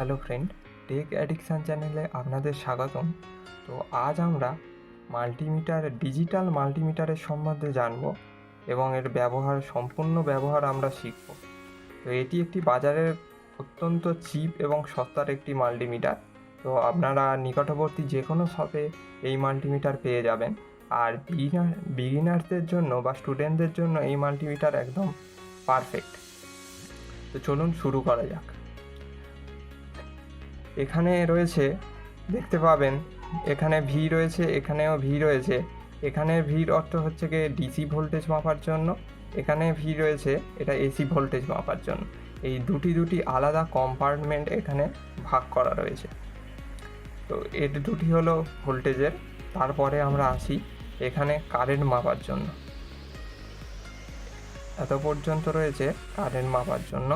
Hello friend, take addiction চ্যানেলে আপনাদের স্বাগতম। তো আজ আমরা মাল্টিমিটার, ডিজিটাল মাল্টিমিটারের সম্বন্ধে জানব এবং এর ব্যবহার, সম্পূর্ণ ব্যবহার আমরা শিখব। তো এটি একটি বাজারের অত্যন্ত চিপ এবং সস্তার একটি মাল্টিমিটার। তো আপনারা নিকটবর্তী যে কোনো শপে এই মাল্টিমিটার পেয়ে যাবেন। আর বিগিনার, বিগিনারদের জন্য বা স্টুডেন্টদের জন্য এই মাল্টিমিটার একদম পারফেক্ট। তো চলুন শুরু করা যাক। এখানে রয়েছে, দেখতে পাবেন, এখানে ভি রয়েছে, এখানেও ভি রয়েছে। এখানে ভির অর্থ হচ্ছে গিয়ে ডিসি ভোল্টেজ মাপার জন্য। এখানে ভি রয়েছে, এটা এসি ভোল্টেজ মাপার জন্য। এই দুটি দুটি আলাদা কম্পার্টমেন্ট এখানে ভাগ করা রয়েছে। তো এর দুটি হলো ভোল্টেজের তারপরে আমরা আসি এখানে কারেন্ট মাপার জন্য। এত পর্যন্ত রয়েছে কারেন্ট মাপার জন্য।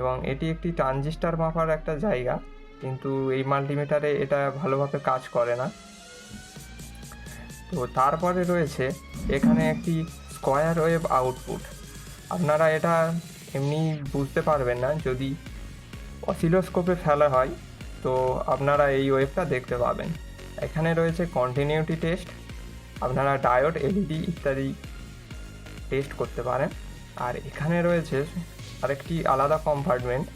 এবং এটি একটি ট্রানজিস্টার মাপার একটা জায়গা। কিন্তু এই মাল্টিমিটারে এটা ভালোভাবে কাজ করে না। তো তারপরে রয়েছে এখানে একটি স্কোয়ার ওয়েভ আউটপুট। আপনারা এটা এমনি বুঝতে পারবেন না, যদি অসিলোস্কোপে ফেলা হয়, তো আপনারা এই ওয়েভটা দেখতে পাবেন। এখানে রয়েছে কন্টিনিউটি টেস্ট আপনারা ডায়োড এলইডি ইত্যাদি টেস্ট করতে পারেন। আর এখানে রয়েছে আরেকটি আলাদা কম্পার্টমেন্ট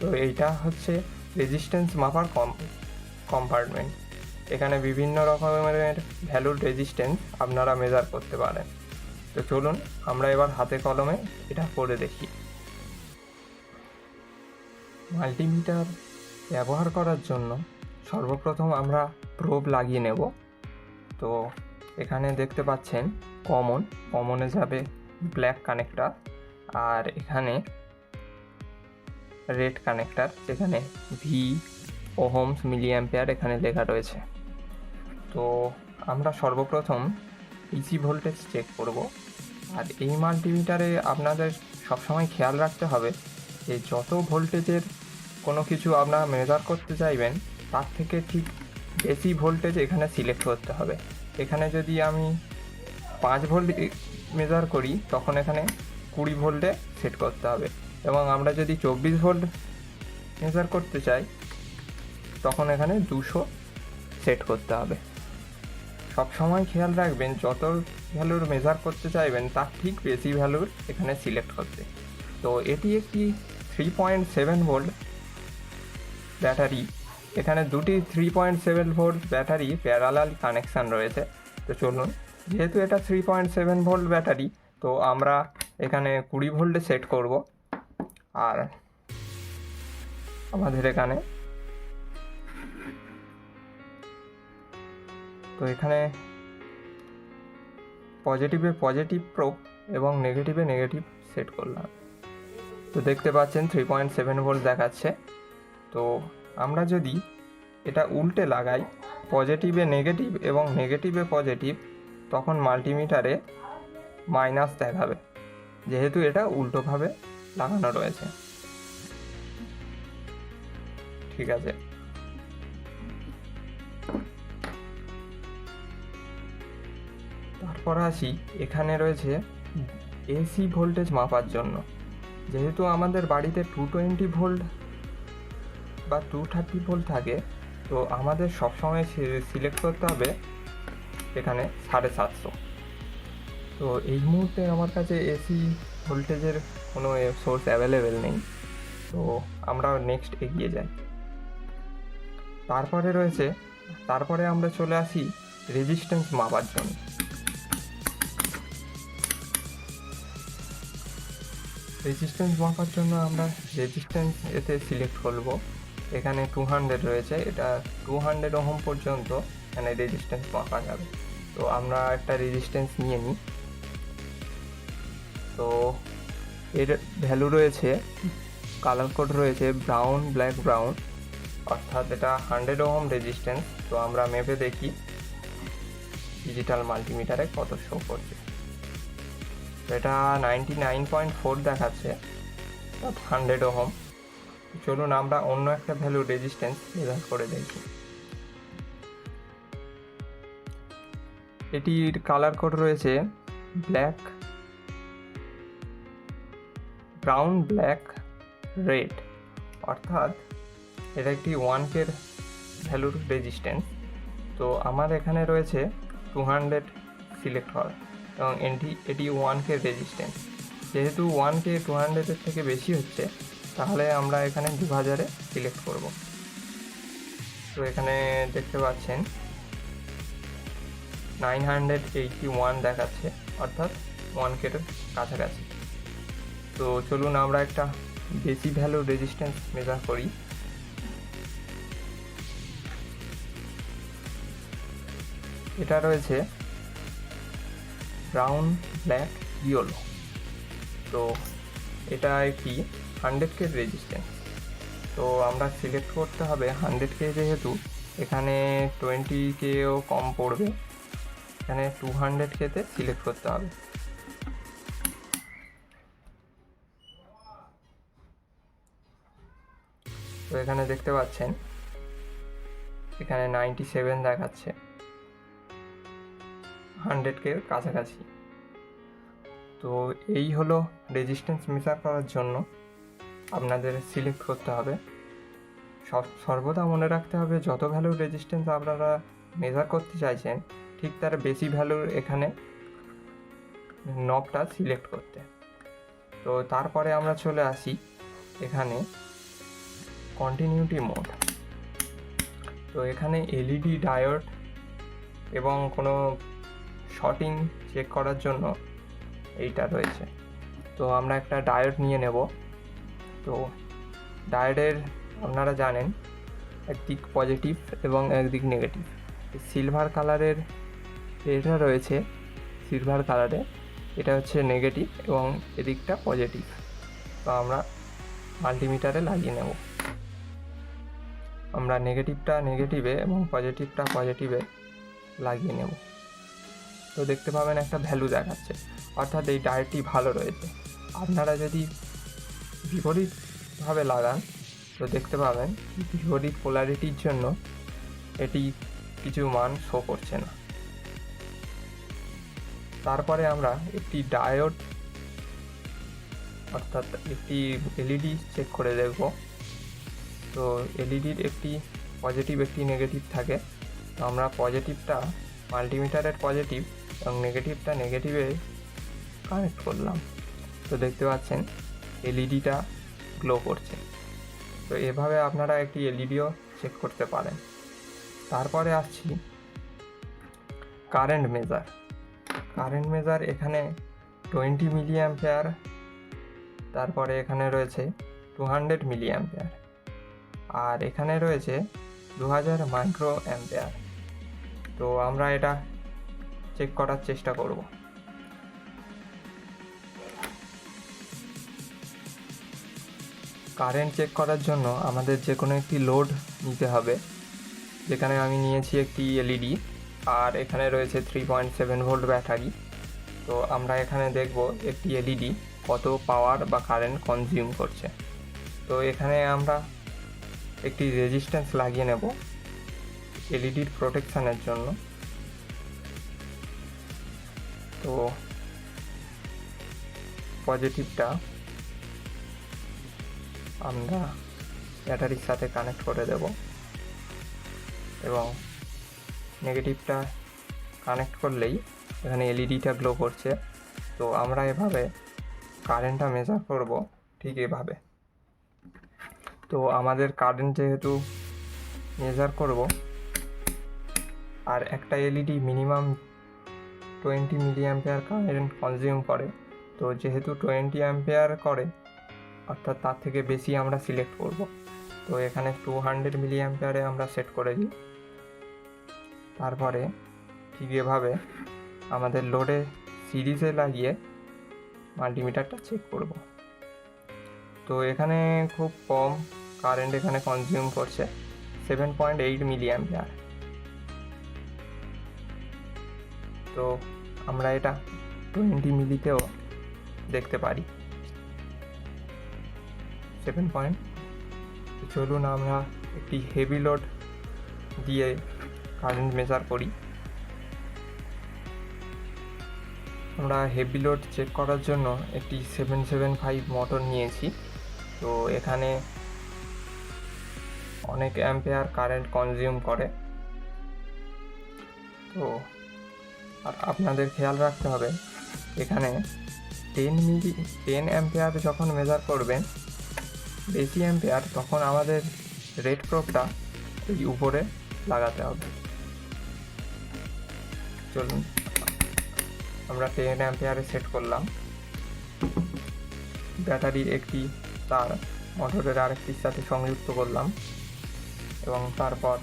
তো এইটা হচ্ছে রেজিস্ট্যান্স মাপার কম কম্পার্টমেন্ট এখানে বিভিন্ন রকমের ভ্যালুর রেজিস্ট্যান্স আপনারা মেজার করতে পারেন। তো চলুন, আমরা এবার হাতে কলমে এটা করে দেখি। মাল্টিমিটার ব্যবহার করার জন্য সর্বপ্রথম আমরা প্রোব লাগিয়ে নেব। তো এখানে দেখতে পাচ্ছেন কমন কমনে যাবে ব্ল্যাক কানেক্টার আর এখানে রেড কানেক্টার, যেখানে ভি ওহমস মিলি অ্যাম্পেয়ার এখানে লেখা রয়েছে। তো আমরা সর্বপ্রথম ইসি ভোল্টেজ চেক করব। আর এই মাল্টিমিটারে আপনাদের সবসময় খেয়াল রাখতে হবে যে যত ভোল্টেজের কোনো কিছু আপনারা মেজার করতে চাইবেন, তার থেকে ঠিক বেশি ভোল্টেজ এখানে সিলেক্ট করতে হবে। এখানে যদি আমি পাঁচ ভোল্ট মেজার করি, তখন এখানে কুড়ি ভোল্টে সেট করতে হবে। এবং আমরা যদি চব্বিশ ভোল্ট মেজার করতে চাই, তখন এখানে দুশো সেট করতে হবে। সব সময় খেয়াল রাখবেন, যত ভ্যালুর মেজার করতে চাইবেন, তার ঠিক বেশি ভ্যালুর এখানে সিলেক্ট করতে। তো এটি একটি three point seven volt battery. এখানে দুটি three point seven volt battery parallel connection রয়েছে। তো চলুন, যেহেতু এটা three point seven volt battery, তো আমরা এখানে কুড়ি ভোল্টে সেট করব। আর আমাদের এখানে। তো এখানে পজিটিভে পজিটিভ প্রোপ এবং নেগেটিভে নেগেটিভ সেট করলাম। তো দেখতে পাচ্ছেন থ্রি পয়েন্ট সেভেন ভোল্ট দেখাচ্ছে। তো আমরা যদি এটা উল্টে লাগাই পজিটিভে নেগেটিভ এবং নেগেটিভে পজিটিভ তখন মাল্টিমিটারে মাইনাস দেখাবে। যেহেতু এটা উল্টোভাবে লাগানো রয়েছে। ঠিক আছে। তারপর আসি, এখানে রয়েছে এসি ভোল্টেজ মাপার জন্য। যেহেতু আমাদের বাড়িতে টু টোয়েন্টি ভোল্ট বা টু থার্টি ভোল্ট থাকে, তো আমাদের সবসময় সিলেক্ট করতে হবে এখানে সাড়ে সাতশো। তো এই মুহূর্তে আমার কাছে এসি ভোল্টেজের কোনো সোর্স অ্যাভেলেবেল নেই। তো আমরা নেক্সট এগিয়ে যাই। তারপরে রয়েছে, তারপরে আমরা চলে আসি রেজিস্ট্যান্স মাপার জন্য। রেজিস্ট্যান্স মাপার জন্য আমরা রেজিস্ট্যান্স এতে সিলেক্ট করব। এখানে টু হান্ড্রেড রয়েছে, এটা টু হান্ড্রেড ওহম পর্যন্ত এখানে রেজিস্ট্যান্স মাপা যাবে। তো আমরা একটা রেজিস্ট্যান্স নিয়ে নিই। তো এর ভ্যালু রয়েছে কালার কোড রয়েছে ব্রাউন ব্ল্যাক ব্রাউন অর্থাৎ এটা হান্ড্রেড ওহম রেজিস্ট্যান্স তো আমরা মেপে দেখি ডিজিটাল মাল্টিমিটারে কত শো করছে। এটা নাইনটি নাইন পয়েন্ট ফোর দেখাচ্ছে হান্ড্রেড ওহম চলুন আমরা অন্য একটা ভ্যালু রেজিস্ট্যান্স মেজার করে দেখি। এটির কালার কোড রয়েছে ব্ল্যাক ব্রাউন ব্ল্যাক রেড অর্থাৎ এটা একটি ওয়ান কের ভ্যালুর রেজিস্ট্যান্স তো আমার এখানে রয়েছে টু হান্ড্রেড সিলেক্ট হওয়ার এবং এটি এটি ওয়ান কে রেজিস্ট্যান্স যেহেতু ওয়ান কে টু হান্ড্রেডের থেকে বেশি হচ্ছে, তাহলে আমরা এখানে দু হাজারে সিলেক্ট করব। তো এখানে দেখতে পাচ্ছেন নাইন হান্ড্রেড এইটটি ওয়ান দেখাচ্ছে, অর্থাৎ ওয়ান কের কাছাকাছি। তো চলুন আমরা একটা বেশি ভ্যালু রেজিস্ট্যান্স মেজার করি। এটা রয়েছে ব্রাউন ব্ল্যাক ইয়েলো তো এটা একটি হান্ড্রেড কে রেজিস্ট্যান্স তো আমরা সিলেক্ট করতে হবে হান্ড্রেড কে যেহেতু, এখানে টোয়েন্টি কেও কম পড়বে। এখানে টু হান্ড্রেড কেতে সিলেক্ট করতে হবে। তো এখানে দেখতে পাচ্ছেন। এখানে নাইনটি সেভেন দেখাচ্ছে হান্ড্রেডকে কাছাকাছি। তো এই হলো রেজিস্ট্যান্স মেজার করার জন্য আপনাদের সিলেক্ট করতে হবে। সব, সর্বদা মনে রাখতে হবে যত ভ্যালুর রেজিস্ট্যান্স আপনারা মেজার করতে চাইছেন, ঠিক তার বেশি ভ্যালুর এখানে নবটা সিলেক্ট করতে। তো তারপরে আমরা চলে আসি এখানে কন্টিনিউটি মোড তো এখানে এলইডি ডায়োড এবং কোনো শর্টিং চেক করার জন্য এইটা রয়েছে। তো আমরা একটা ডায়োড নিয়ে নেব। তো ডায়োডের আপনারা জানেন, একদিক পজিটিভ এবং একদিক নেগেটিভ সিলভার কালারের এটা রয়েছে সিলভার কালারে এটা হচ্ছে নেগেটিভ এবং এদিকটা পজিটিভ তো আমরা মাল্টিমিটারে লাগিয়ে নেব। আমরা নেগেটিভটা নেগেটিভে এবং পজিটিভটা পজিটিভে লাগিয়ে নেব। তো দেখতে পাবেন একটা ভ্যালু দেখাচ্ছে। অর্থাৎ এই ডায়েটটি ভালো রয়েছে। আপনারা যদি বিপরীতভাবে লাগান, তো দেখতে পাবেন বিপরীত পোলারিটির জন্য এটি কিছু মান শো করছে না। তারপরে আমরা একটি ডায়োড অর্থাৎ একটি এলইডি চেক করে দেখব। তো এলইডির একটি পজিটিভ একটি নেগেটিভ থাকে। তো আমরা পজিটিভটা মাল্টিমিটারের পজিটিভ এবং নেগেটিভটা নেগেটিভে কানেক্ট করলাম। তো দেখতে পাচ্ছেন এলইডিটা গ্লো করছে। তো এভাবে আপনারা একটি এলইডিও চেক করতে পারেন। তারপরে আসছি কারেন্ট মেজার কারেন্ট মেজার এখানে টোয়েন্টি মিলি অ্যাম্পেয়ার তারপরে এখানে রয়েছে টু হান্ড্রেড মিলি অ্যাম্পেয়ার আর এখানে রয়েছে দু হাজার মাইক্রো অ্যাম্পেয়ার তো আমরা এটা চেক করার চেষ্টা করব। কারেন্ট চেক করার জন্য আমাদের যে কোনো একটি লোড নিতে হবে। যেখানে আমি নিয়েছি একটি এলইডি আর এখানে রয়েছে three point seven volt battery. তো আমরা এখানে দেখব একটি এলইডি কত পাওয়ার বা কারেন্ট কনজিউম করছে। তো এখানে আমরা একটি রেজিস্ট্যান্স লাগিয়ে নেব এলইডির প্রোটেকশানের জন্য। তো পজিটিভটা আমরা ব্যাটারির সাথে কানেক্ট করে দেব এবং নেগেটিভটা কানেক্ট করলেই এখানে এলইডিটা গ্লো করছে। তো আমরা এভাবে কারেন্টটা মেজার করব ঠিক এভাবে। তো আমাদের কারেন্ট যেহেতু মেজার করব, আর একটা LED minimum twenty milli ampere current consume করে, তো যেহেতু টোয়েন্টি অ্যাম্পেয়ার করে, অর্থাৎ তার থেকে বেশি আমরা সিলেক্ট করব, তো এখানে টু হান্ড্রেড মিলি অ্যাম্পেয়ারে আমরা সেট করে দিই। তারপরে ঠিক এভাবে আমাদের লোডে সিরিজে লাগিয়ে মাল্টিমিটারটা চেক করব। তো এখানে খুব কম কারেন্ট এখানে কনজিউম করছে seven point eight milli ampere তো আমরা এটা টোয়েন্টি মিলিতেও দেখতে পারি। সেভেন পয়েন্ট চলুন আমরা একটি হেভি লোড দিয়ে কারেন্ট মেজার করি। আমরা হেভি লোড চেক করার জন্য একটি সেভেন সেভেন ফাইভ মোটর নিয়েছি। তো এখানে অনেক অ্যাম্পেয়ার কারেন্ট কনজিউম করে। তো, আর আপনাদের খেয়াল রাখতে হবে, এখানে টেন মিলি টেন অ্যাম্পেয়ার যখন মেজার করবেন, বেশি অ্যাম্পেয়ার তখন আমাদের রেড প্রোবটা এই উপরে লাগাতে হবে। চলুন, আমরা টেন অ্যাম্পেয়ারে সেট করলাম। ব্যাটারির একটি তার মোটরের আরেকটির সাথে সংযুক্ত করলাম। তারপর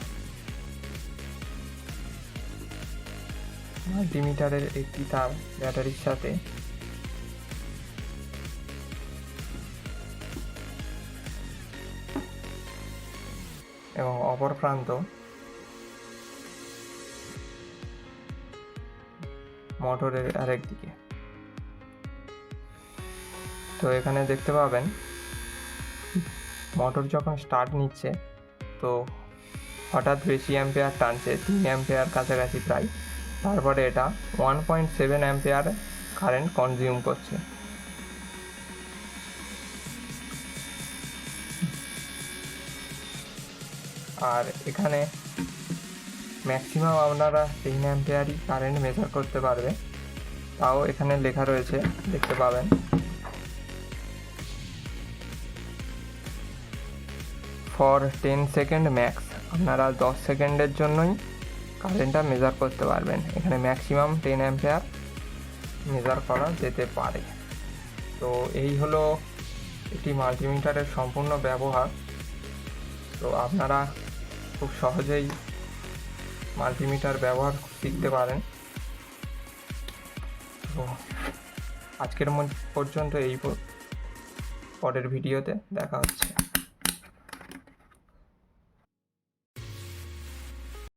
মাল্টিমিটারের একটি তার ব্যাটারির সাথে এবং অপর প্রান্ত মোটরের আরেক দিকে। তো এখানে দেখতে পাবেন, মোটর যখন স্টার্ট নিচ্ছে তো হঠাৎ বেশি অ্যাম্পেয়ার টানছে, তিন অ্যাম্পেয়ার কাছাকাছি প্রায়। তারপরে এটা one point seven ampere current consume করছে। আর এখানে ম্যাক্সিমাম আপনারা তিন অ্যাম্পেয়ারই কারেন্ট মেজার করতে পারবে তাও এখানে লেখা রয়েছে, দেখতে পাবেন। ফর টেন সেকেন্ড ম্যাক্স আপনারা দশ সেকেন্ডের জন্যই কারেন্টটা মেজার করতে পারবেন। এখানে ম্যাক্সিমাম টেন অ্যাম্পেয়ার মেজার করা যেতে পারে। তো এই হলো একটি মাল্টিমিটারের সম্পূর্ণ ব্যবহার। তো আপনারা খুব সহজেই মাল্টিমিটার ব্যবহার শিখতে পারেন। তো আজকের পর্যন্ত এই পরের ভিডিওতে দেখা হচ্ছে।